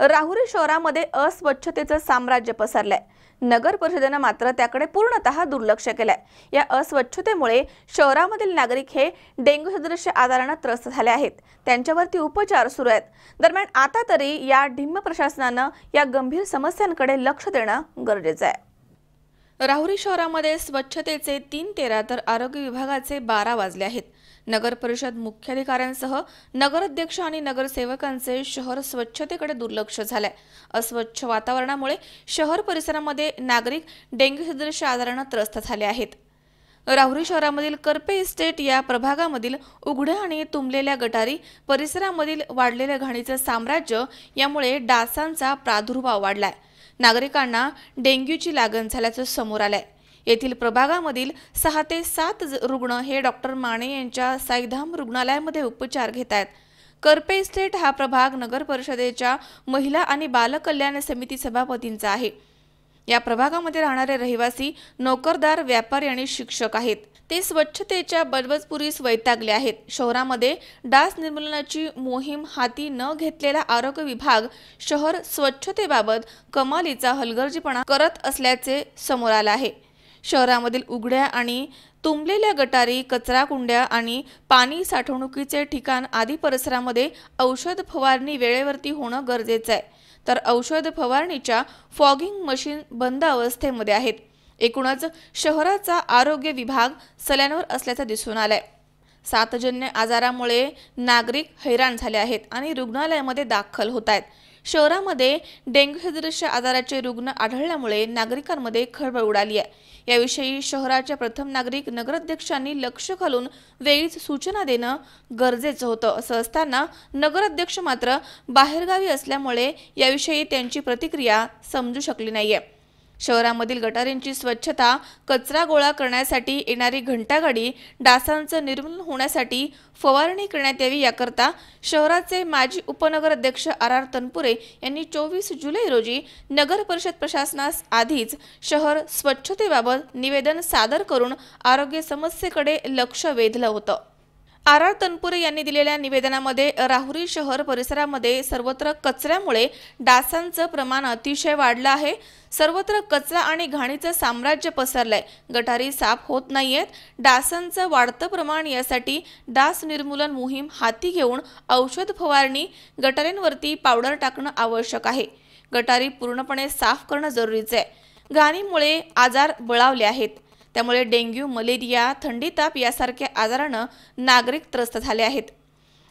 राहुरी शहरामध्ये अस्वच्छतेचं साम्राज्य पसरलंय. नगर परिषदेनं मात्र त्याकडे पूर्णतः दुर्लक्ष केलंय. या अस्वच्छतेमुळे शहरामधील नागरिक हे डेंग्यू सदृश्य आजारानं त्रस्त झाले आहेत. त्यांच्यावरती उपचार सुरू आहेत. दरम्यान आता तरी या ढिम्म प्रशासनानं या गंभीर समस्यांकडे लक्ष देणं गरजेचं आहे. राहुरी शहरामध्ये स्वच्छतेचे तीन तेरा तर आरोग्य विभागाचे बारा वाजले आहेत. नगर परिषद मुख्याधिकाऱ्यांसह नगराध्यक्ष आणि नगरसेवकांचे शहर स्वच्छतेकडे दुर्लक्ष झालंय. अस्वच्छ वातावरणामुळे शहर परिसरामध्ये नागरिक डेंग्यू सदृश आजारानं त्रस्त झाले आहेत. राहुरी शहरामधील करपे इस्टेट या प्रभागामधील उघड्या आणि तुंबलेल्या गटारी परिसरामधील वाढलेल्या घाणीचं साम्राज्य यामुळे डासांचा प्रादुर्भाव वाढलाय. नागरिकांना डेंग्यूची लागण झाल्याचं समोर आलंय. येथील प्रभागामधील सहा ते सात ज- रुग्ण हे डॉक्टर माने यांच्या साईधाम रुग्णालयामध्ये उपचार घेत आहेत करपे इस्टेट हा प्रभाग नगर परिषदेच्या महिला आणि बालकल्याण समिती सभापतींचा आहे. या प्रभागामध्ये राहणारे रहिवासी नोकरदार व्यापारी आणि शिक्षक आहेत. ते स्वच्छतेच्या बलबजपुरीस वैतागले आहेत. शहरामध्ये डास निर्मूलनाची मोहीम हाती न घेतलेला आरोग्य विभाग शहर स्वच्छतेबाबत कमालीचा हलगर्जीपणा करत असल्याचे समोर आलं आहे. शहरामधील उघड्या आणि तुंबलेल्या गटारी कचरा कुंड्या आणि पाणी साठवणुकीचे ठिकाण आदी परिसरामध्ये औषध फवारणी वेळेवरती होणं गरजेचं आहे. तर औषध फवारणीच्या फॉगिंग मशीन बंद अवस्थेमध्ये आहेत. एकूणच शहराचा आरोग्य विभाग सल्यानवर असल्याचं दिसून आलंय. सातजन्य आजारामुळे नागरिक हैराण झाले आहेत आणि रुग्णालयामध्ये दाखल होत आहेत. शहरामध्ये डेंग्यू सदृश्य आजाराचे रुग्ण आढळल्यामुळे नागरिकांमध्ये खळबळ उडाली आहे. याविषयी शहराच्या प्रथम नागरिक नगराध्यक्षांनी लक्ष घालून वेळीच सूचना देणं गरजेचं होतं असं असताना नगराध्यक्ष मात्र बाहेरगावी असल्यामुळे याविषयी त्यांची प्रतिक्रिया समजू शकली नाहीये. शहरामधील गटारींची स्वच्छता कचरा गोळा करण्यासाठी येणारी घंटागाडी डासांचं निर्मूलन होण्यासाठी फवारणी करण्यात यावी याकरता शहराचे माजी उपनगराध्यक्ष आर आर तनपुरे यांनी चोवीस जुलै रोजी नगर परिषद प्रशासनास आधीच शहर स्वच्छतेबाबत निवेदन सादर करून आरोग्य समस्येकडे लक्ष वेधलं होतं. आर आर तनपुरे यांनी दिलेल्या निवेदनामध्ये राहुरी शहर परिसरामध्ये सर्वत्र कचऱ्यामुळे डासांचं प्रमाण अतिशय वाढलं आहे. सर्वत्र कचरा आणि घाणीचं साम्राज्य पसरलंय. गटारी साफ होत नाहीयेत. डासांचं वाढतं प्रमाण यासाठी डास निर्मूलन मोहीम हाती घेऊन औषध फवारणी गटारींवरती पावडर टाकणं आवश्यक आहे. गटारी पूर्णपणे साफ करणं जरुरीचं आहे. घाणीमुळे आजार बळावले आहेत. त्यामुळे डेंग्यू मलेरिया थंडी ताप यासारख्या आजारानं नागरिक त्रस्त झाले आहेत.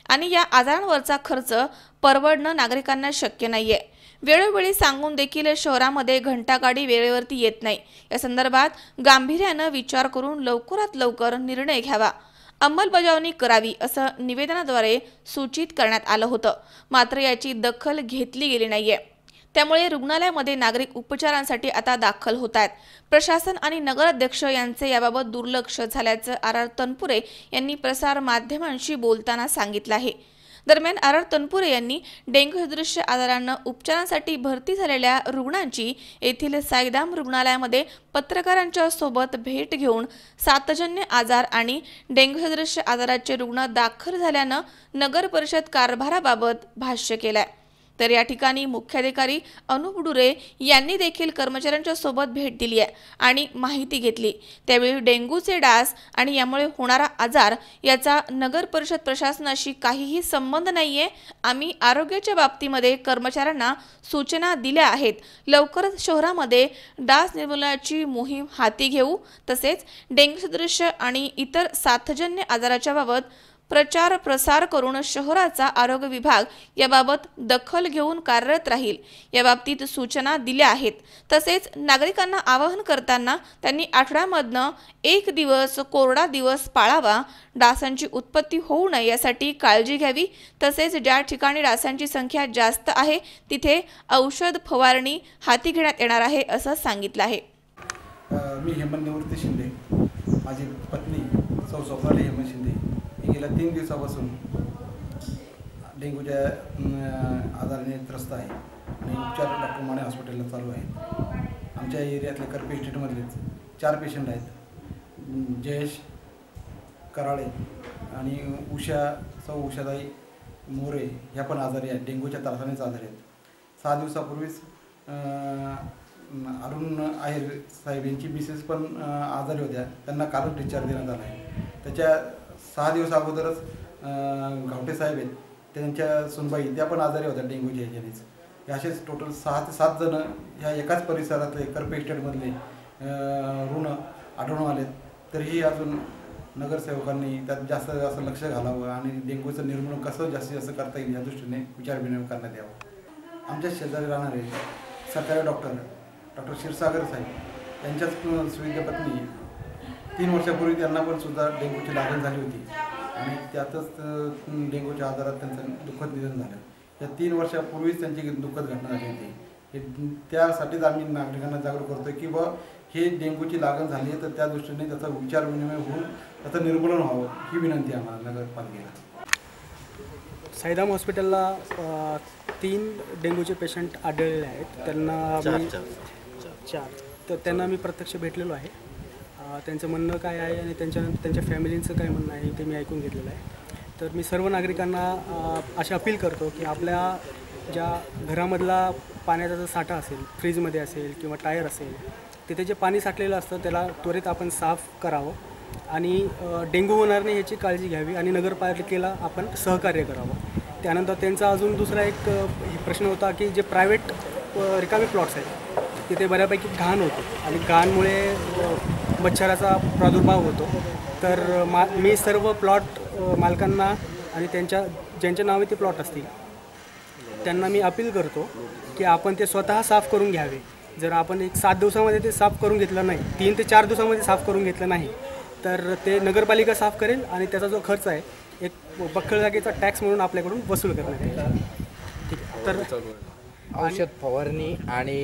आणि या आजारांवरचा खर्च परवडणं नागरिकांना शक्य नाही आहे वेळोवेळी सांगून देखील शहरामध्ये घंटागाडी वेळेवरती येत नाही. या संदर्भात गांभीर्यानं विचार करून लवकरात लवकर निर्णय घ्यावा. अंमलबजावणी करावी असं निवेदनाद्वारे सूचित करण्यात आलं होतं. मात्र याची दखल घेतली गेली नाहीये. त्यामुळे रुग्णालयामध्ये नागरिक उपचारांसाठी आता दाखल होत आहेत. प्रशासन आणि नगराध्यक्ष यांचे याबाबत दुर्लक्ष झाल्याचं आर आर तनपुरे यांनी प्रसार माध्यमांशी बोलताना सांगितलं आहे. दरम्यान आर आर तनपुरे यांनी डेंग्यू सदृश्य आजारानं उपचारांसाठी भरती झालेल्या रुग्णांची येथील साईदाम रुग्णालयामध्ये पत्रकारांच्या सोबत भेट घेऊन सातजन्य आजार आणि डेंग्यू सदृश्य आजाराचे रुग्ण दाखल झाल्यानं नगर परिषद कारभाराबाबत भाष्य केलं आहे तर या ठिकाणी मुख्याधिकारी अनुप डुरे यांनी देखील कर्मचाऱ्यांच्या सोबत भेट दिली आहे आणि माहिती घेतली. त्यावेळी डेंग्यूचे डास आणि यामुळे होणारा आजार याचा नगर परिषद प्रशासनाशी काहीही संबंध नाहीये. आम्ही आरोग्याच्या बाबतीमध्ये कर्मचाऱ्यांना सूचना दिल्या आहेत. लवकरच शहरामध्ये डास निर्मूलनाची मोहीम हाती घेऊ. तसेच डेंग्यू सदृश्य आणि इतर साथजन्य आजाराच्या बाबत प्रचार प्रसार करून शहराचा आरोग्य विभाग याबाबत दखल घेऊन कार्यरत राहील. याबाबतीत सूचना दिल्या आहेत. तसेच नागरिकांना आवाहन करताना त्यांनी आठवड्यामधनं एक दिवस कोरडा दिवस पाळावा. डासांची उत्पत्ती होऊ नये यासाठी काळजी घ्यावी. तसेच ज्या ठिकाणी डासांची संख्या जास्त आहे तिथे औषध फवारणी हाती घेण्यात येणार आहे असं सांगितलं आहे. मी हेमंत निवृत्ती शिंदे. माझी पत्नी सौ स्वप्नाली हेमंत शिंदे. तीन दिवसापासून डेंग्यूच्या आजाराने त्रस्त आहे. आणि उपचार डॉक्टर माने हॉस्पिटलला चालू आहेत. आमच्या एरियातले करपे इस्टेटमधलेच चार पेशंट आहेत. जयेश कराळे आणि उषा सौ उषाताई मोरे ह्या पण आजारी आहेत. डेंग्यूच्या त्रासानेच आजारी आहेत. सहा दिवसापूर्वीच अरुण आहेर साहेब यांची मिसेस पण आजारी होत्या. त्यांना कालच डिस्चार्ज देण्यात आला आहे. त्याच्या सहा दिवस अगोदरच घावटे साहेब आहेत. त्यांच्या सुनबाई त्या पण आजारी होत्या डेंग्यूच्या ह्याच्यानेच असेच टोटल सहा ते सात जण ह्या एकाच परिसरातले करपे इस्टेटमधले ऋण आढळून आलेत. तरीही अजून नगरसेवकांनी त्यात जास्त जास्त लक्ष घालावं आणि डेंग्यूचं निर्मूलन कसं जास्तीत जास्त करता येईल या दृष्टीने विचारविनिमय करण्यात यावं. आमच्या शेजारी राहणारे सरकारी डॉक्टर डॉक्टर क्षीरसागर साहेब त्यांच्याच सुविद्या पत्नी तीन वर्षापूर्वी त्यांना पण सुद्धा डेंग्यूची लागण झाली होती. आणि त्यातच डेंग्यूच्या आजारात त्यांचं दुःखद निधन झालं. या तीन वर्षापूर्वीच त्यांची दुःखद घटना झाली होती. हे त्यासाठीच आम्ही नागरिकांना जागरूक करतोय की बा हे डेंग्यूची लागण झाली आहे तर त्या दृष्टीने त्याचा विचार विनिमय होऊन त्याचं निर्मूलन व्हावं ही विनंती आहे आम्हाला नगरपालिकेला. साईदाम हॉस्पिटलला तीन डेंग्यूचे पेशंट आढळलेले आहेत. त्यांना मी चार. तर त्यांना मी प्रत्यक्ष भेटलेलो आहे. त्यांचं म्हणणं काय आहे आणि त्यांच्या त्यांच्या फॅमिलींचं काय म्हणणं आहे ते मी ऐकून घेतलेलं आहे. तर मी सर्व नागरिकांना अशी अपील करतो की आपल्या ज्या घरामधला पाण्याचा जो साठा असेल फ्रीजमध्ये असेल किंवा टायर असेल तिथे जे पाणी साठलेलं असतं त्याला त्वरित आपण साफ करावं आणि डेंग्यू होणार नाही याची काळजी घ्यावी आणि नगरपालिकेला आपण सहकार्य करावं. त्यानंतर त्यांचा अजून दुसरा एक प्रश्न होता की जे प्रायव्हेट रिकामी प्लॉट्स आहेत तिथे बऱ्यापैकी घाण होते आणि घाणमुळे मच्छराचा प्रादुर्भाव होतो. तर मा मी सर्व प्लॉट मालकांना आणि त्यांच्या ज्यांच्या नावे ते प्लॉट असतील त्यांना मी अपील करतो की आपण ते स्वतः साफ करून घ्यावे. जर आपण एक सात दिवसामध्ये ते साफ करून घेतलं नाही तीन ते चार दिवसामध्ये साफ करून घेतलं नाही तर ते नगरपालिका साफ करेल आणि त्याचा जो खर्च आहे एक बक्कळ जागेचा टॅक्स म्हणून आपल्याकडून वसूल करण्यात येईल. ठीक तर औषध फवारणी आणि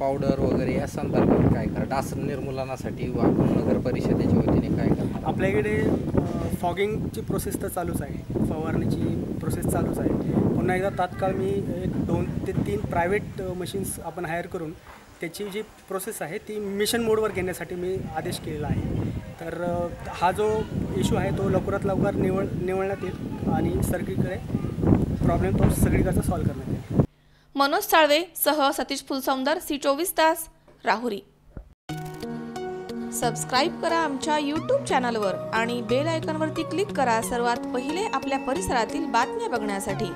पावडर वगैरे या संदर्भात काय करा? डास निर्मूलनासाठी आपण नगर परिषदेच्या वतीने काय करणार? आपल्याकडे फॉगिंगची प्रोसेस तर चालूच आहे. फवारणीची प्रोसेस चालूच आहे. पुन्हा एकदा तात्काळ मी एक दोन ते तीन प्रायव्हेट मशीन्स आपण हायर करून त्याची जी प्रोसेस आहे ती मिशन मोडवर घेण्यासाठी मी आदेश केलेला आहे. तर हा जो इश्यू आहे तो लवकरात लवकर निवळ निवळण्यात येईल आणि सगळीकडे प्रॉब्लेम तो सगळीकडचा सॉल्व्ह करण्यात येईल. मनोज साळवे सह सतीश फुलसौंदर सी चोवीस तास राहुरी. सबस्क्राईब करा आमच्या यूट्यूब चॅनलवर आणि बेल आयकॉनवरती क्लिक करा सर्वात पहिले आपल्या परिसरातील बातम्या बघण्यासाठी.